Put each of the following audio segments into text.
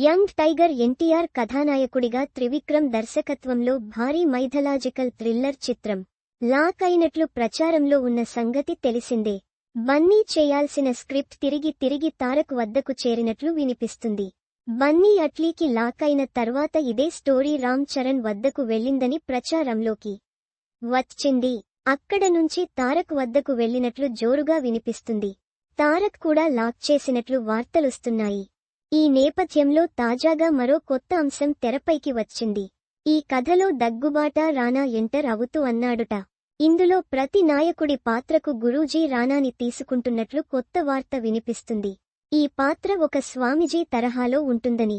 Young tiger NTR కథానాయకుడిగా త్రివిక్రమ్ దర్శకత్వంలో భారీ మైథలాజికల్ థ్రిల్లర్ చిత్రం లాక్ అయినట్లు ప్రచారంలో ఉన్న సంగతి తెలిసిందే. బన్నీ చేయాల్సిన స్క్రిప్ట్ తిరిగి తిరిగి తారక్ వద్దకు చేరినట్లు వినిపిస్తుంది. బన్నీ అట్లీకి లాక్ అయిన తర్వాత ఇదే స్టోరీ రామ్ చరణ్ వద్దకు వెళ్ళిందని ప్రచారంలోకి వచ్చింది. అక్కడ నుంచి తారక్ వద్దకు వెళ్ళినట్లు జోరుగా వినిపిస్తుంది. తారక్ కూడా లాక్ చేసినట్లు వార్తలొస్తున్నాయి. ఈ నేపథ్యంలో తాజాగా మరో కొత్త అంశం తెరపైకి వచ్చింది. ఈ కథలో దగ్గుబాట రానా ఎంటర్ అవుతూ అన్నాడుట. ఇందులో ప్రతి నాయకుడి పాత్రకు గురూజీ రానాని తీసుకుంటున్నట్లు కొత్త వార్త వినిపిస్తుంది. ఈ పాత్ర ఒక స్వామిజీ తరహాలో ఉంటుందని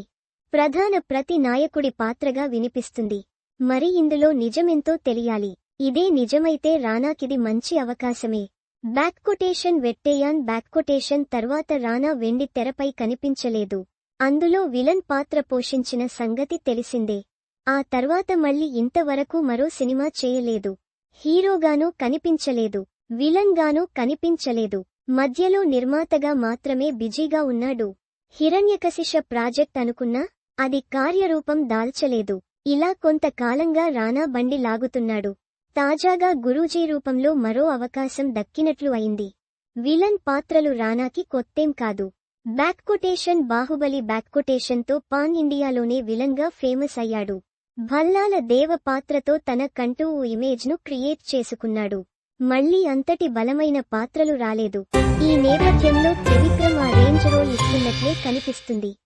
ప్రధాన ప్రతి నాయకుడి పాత్రగా వినిపిస్తుంది. మరి ఇందులో నిజమెంతో తెలియాలి. ఇదే నిజమైతే రానాకిది మంచి అవకాశమే. బ్యాక్ కొటేషన్ వెట్టేయాన్ బ్యాక్ కొటేషన్ తర్వాత రానా వెండి తెరపై కనిపించలేదు. అందులో విలన్ పాత్ర పోషించిన సంగతి తెలిసిందే. ఆ తర్వాత మళ్ళీ ఇంతవరకు మరో సినిమా చేయలేదు. హీరోగానూ కనిపించలేదు. విలన్ గానూ కనిపించలేదు. మధ్యలో నిర్మాతగా మాత్రమే బిజీగా ఉన్నాడు. హిరణ్యకశిష ప్రాజెక్ట్ అనుకున్నా అది కార్యరూపం దాల్చలేదు. ఇలా కొంతకాలంగా రానా బండి లాగుతున్నాడు. తాజాగా గురూజీ రూపంలో మరో అవకాశం దక్కినట్లు అయింది. విలన్ పాత్రలు రానాకి కొత్తేం కాదు. బ్యాక్ కొటేషన్ బాహుబలి బ్యాక్ కొటేషన్తో పాన్ ఇండియాలోనే విలన్గా ఫేమస్ అయ్యాడు. భల్లాల దేవ పాత్రతో తన కంటూ ఓ ఇమేజ్ను క్రియేట్ చేసుకున్నాడు. మళ్ళీ అంతటి బలమైన పాత్రలు రాలేదు. ఈ నేపథ్యంలో త్రివిక్రమ్ ఆ రేంజ్ రోల్ ఇస్తున్నట్లే కనిపిస్తుంది.